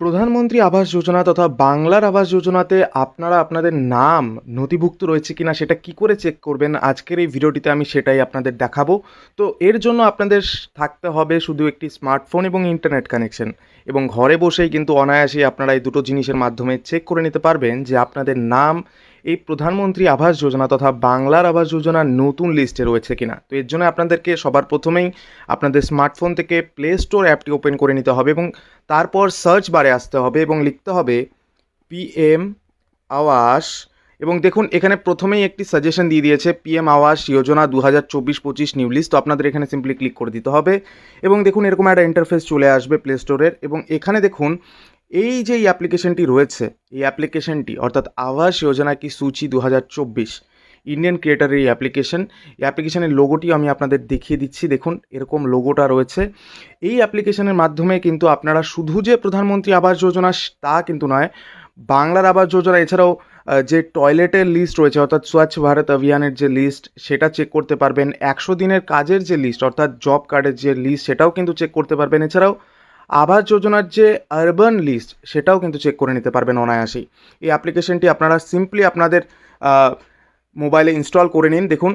প্রধানমন্ত্রী আবাস যোজনা তথা বাংলার আবাস যোজনাতে আপনারা আপনাদের নাম নথিভুক্ত রয়েছে কিনা সেটা কি করে চেক করবেন? আজকের এই ভিডিওটিতে আমি সেটাই আপনাদের দেখাবো। তো এর জন্য আপনাদের থাকতে হবে শুধু একটি স্মার্টফোন এবং ইন্টারনেট কানেকশন এবং ঘরে বসেই কিন্তু অনায়াসেই আপনারা এই দুটো জিনিসের মাধ্যমে চেক করে নিতে পারবেন যে আপনাদের নাম এই প্রধানমন্ত্রী আবাস যোজনা তথা বাংলার আবাস যোজনার নতুন লিস্টে রয়েছে কিনা? তো এর জন্য আপনাদেরকে সবার প্রথমেই আপনাদের স্মার্টফোন থেকে প্লে স্টোর অ্যাপটি ওপেন করে নিতে হবে এবং তারপর সার্চ বারে আসতে হবে এবং লিখতে হবে পিএম আবাস এবং দেখুন, এখানে প্রথমেই একটি সাজেশন দিয়ে দিয়েছে পিএম আবাস যোজনা দু হাজার চব্বিশ পঁচিশ নিউ লিস্ট তো আপনাদের এখানে সিম্পলি ক্লিক করে দিতে হবে এবং দেখুন, এরকম একটা ইন্টারফেস চলে আসবে প্লে স্টোরের এবং এখানে দেখুন এই যে এই অ্যাপ্লিকেশনটি রয়েছে, এই অ্যাপ্লিকেশনটি অর্থাৎ আবাস যোজনা কি সূচি দু হাজার চব্বিশ ইন্ডিয়ান ক্রিয়েটারের এই অ্যাপ্লিকেশন এই অ্যাপ্লিকেশনের লোগোটি আমি আপনাদের দেখিয়ে দিচ্ছি। দেখুন, এরকম লোগোটা রয়েছে। এই অ্যাপ্লিকেশনের মাধ্যমে কিন্তু আপনারা শুধু যে প্রধানমন্ত্রী আবাস যোজনা, তা কিন্তু নয়, বাংলার আবাস যোজনা, এছাড়াও যে টয়লেটের লিস্ট রয়েছে, অর্থাৎ স্বচ্ছ ভারত অভিযানের যে লিস্ট সেটা চেক করতে পারবেন। একশো দিনের কাজের যে লিস্ট অর্থাৎ জব কার্ডের যে লিস্ট সেটাও কিন্তু চেক করতে পারবেন। এছাড়াও আবাস যোজনার যে আরবান লিস্ট সেটাও কিন্তু চেক করে নিতে পারবেন অনায়াসেই। এই অ্যাপ্লিকেশনটি আপনারা সিম্পলি আপনাদের মোবাইলে ইনস্টল করে নিন। দেখুন,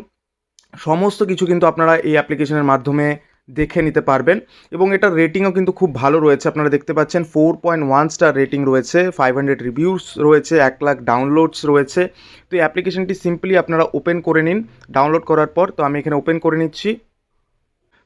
সমস্ত কিছু কিন্তু আপনারা এই অ্যাপ্লিকেশনের মাধ্যমে দেখে নিতে পারবেন। এবং এটার রেটিংও কিন্তু খুব ভালো রয়েছে। আপনারা দেখতে পাচ্ছেন four point one star rating রয়েছে ফাইভ হান্ড্রেড রিভিউস রয়েছে, এক লাখ ডাউনলোডস রয়েছে। তো এই অ্যাপ্লিকেশনটি সিম্পলি আপনারা ওপেন করে নিন। ডাউনলোড করার পর, তো আমি এখানে ওপেন করে নিচ্ছি।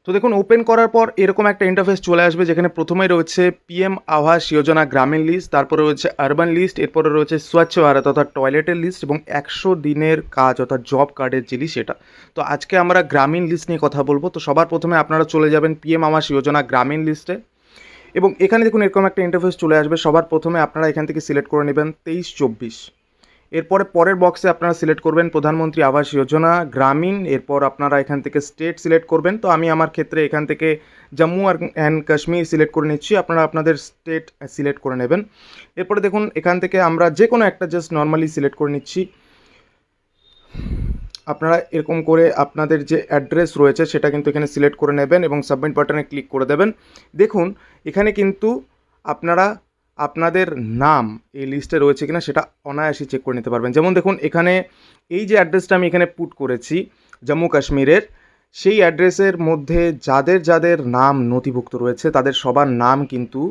তো দেখুন ওপেন করার পর এরকম একটা ইন্টারফেস চলে আসবে যেখানে প্রথমেই রয়েছে পিএম আবাস যোজনা গ্রামীণ লিস্ট তারপরে রয়েছে আরবান লিস্ট এরপরে রয়েছে স্বচ্ছ ভারত অর্থাৎ টয়লেটের লিস্ট এবং একশো দিনের কাজ অর্থাৎ জব কার্ডের লিস্ট সেটা তো আজকে আমরা গ্রামীণ লিস্ট নিয়ে কথা বলব। তো সবার প্রথমে আপনারা চলে যাবেন পিএম আবাস যোজনা গ্রামীণ লিস্টে এবং এখানে দেখুন, এরকম একটা ইন্টারফেস চলে আসবে। সবার প্রথমে আপনারা এখান থেকে সিলেক্ট করে নেবেন তেইশ চব্বিশ। এরপরে পরের বক্সে আপনারা সিলেক্ট করবেন প্রধানমন্ত্রী আবাস যোজনা, গ্রামীণ, এরপর আপনারা এখান থেকে স্টেট সিলেক্ট করবেন। তো আমি আমার ক্ষেত্রে এখান থেকে জম্মু আর অ্যান্ড কাশ্মীর সিলেক্ট করে নিচ্ছি, আপনারা আপনাদের স্টেট সিলেক্ট করে নেবেন। এরপরে দেখুন, এখান থেকে আমরা যে কোনো একটা জাস্ট নর্মালি সিলেক্ট করে নিচ্ছি। আপনারা এরকম করে আপনাদের যে অ্যাড্রেস রয়েছে, সেটা কিন্তু এখানে সিলেক্ট করে নেবেন এবং সাবমিট বাটনে ক্লিক করে দেবেন। দেখুন, এখানে কিন্তু আপনারা আপনাদের নাম এই লিস্টে রয়েছে কিনা সেটা অনায়াসে চেক করে নিতে পারবেন। যেমন দেখুন, এখানে এই যে অ্যাড্রেসটা আমি এখানে পুট করেছি জম্মু কাশ্মীরের সেই অ্যাড্রেসের মধ্যে যাদের যাদের নাম নথিভুক্ত রয়েছে, তাদের সবার নাম কিন্তু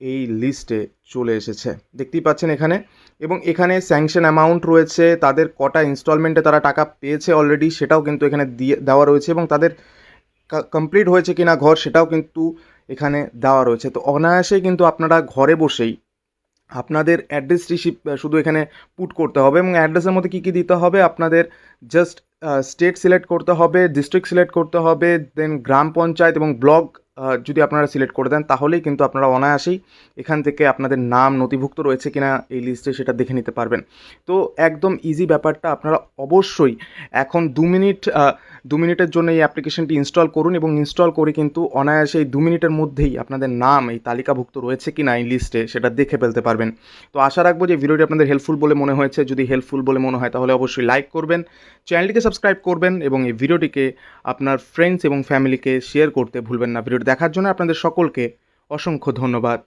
এই লিস্টে চলে এসেছে। দেখতেই পাচ্ছেন এখানে। এবং এখানে স্যাংশন অ্যামাউন্ট রয়েছে, তাদের কটা ইনস্টলমেন্টে তারা টাকা পেয়েছে অলরেডি সেটাও কিন্তু এখানে দিয়ে, দেওয়া রয়েছে এবং তাদের কমপ্লিট হয়েছে কিনা ঘর, সেটাও কিন্তু এখানে দেওয়া রয়েছে। তো অনায়াসে কিন্তু আপনারা ঘরে বসেই আপনাদের অ্যাড্রেস রিসিপ শুধু এখানে পুট করতে হবে এবং অ্যাড্রেসের মধ্যে কী কী দিতে হবে? আপনাদের জাস্ট স্টেট সিলেক্ট করতে হবে ডিস্ট্রিক্ট সিলেক্ট করতে হবে দেন গ্রাম পঞ্চায়েত এবং ব্লক যদি আপনারা সিলেক্ট করে দেন, তাহলেই কিন্তু আপনারা অনায়াসেই এখান থেকে আপনাদের নাম নথিভুক্ত রয়েছে কিনা এই লিস্টে সেটা দেখে নিতে পারবেন। তো একদম ইজি ব্যাপারটা, আপনারা অবশ্যই এখন দু মিনিট দু মিনিটের জন্য এই অ্যাপ্লিকেশনটি ইনস্টল করুন এবং ইনস্টল করে কিন্তু অনায়াসে এই দু মিনিটের মধ্যেই আপনাদের নাম, এই তালিকাভুক্ত রয়েছে কি না এই লিস্টে সেটা দেখে ফেলতে পারবেন। তো আশা রাখব যে ভিডিওটি আপনাদের হেল্পফুল বলে মনে হয়েছে। যদি হেল্পফুল বলে মনে হয়, তাহলে অবশ্যই লাইক করবেন চ্যানেলটিকে সাবস্ক্রাইব করবেন এবং এই ভিডিওটিকে আপনার ফ্রেন্ডস এবং ফ্যামিলিকে শেয়ার করতে ভুলবেন না। ভিডিওটি দেখার জন্য আপনাদের সকলকে অসংখ্য ধন্যবাদ।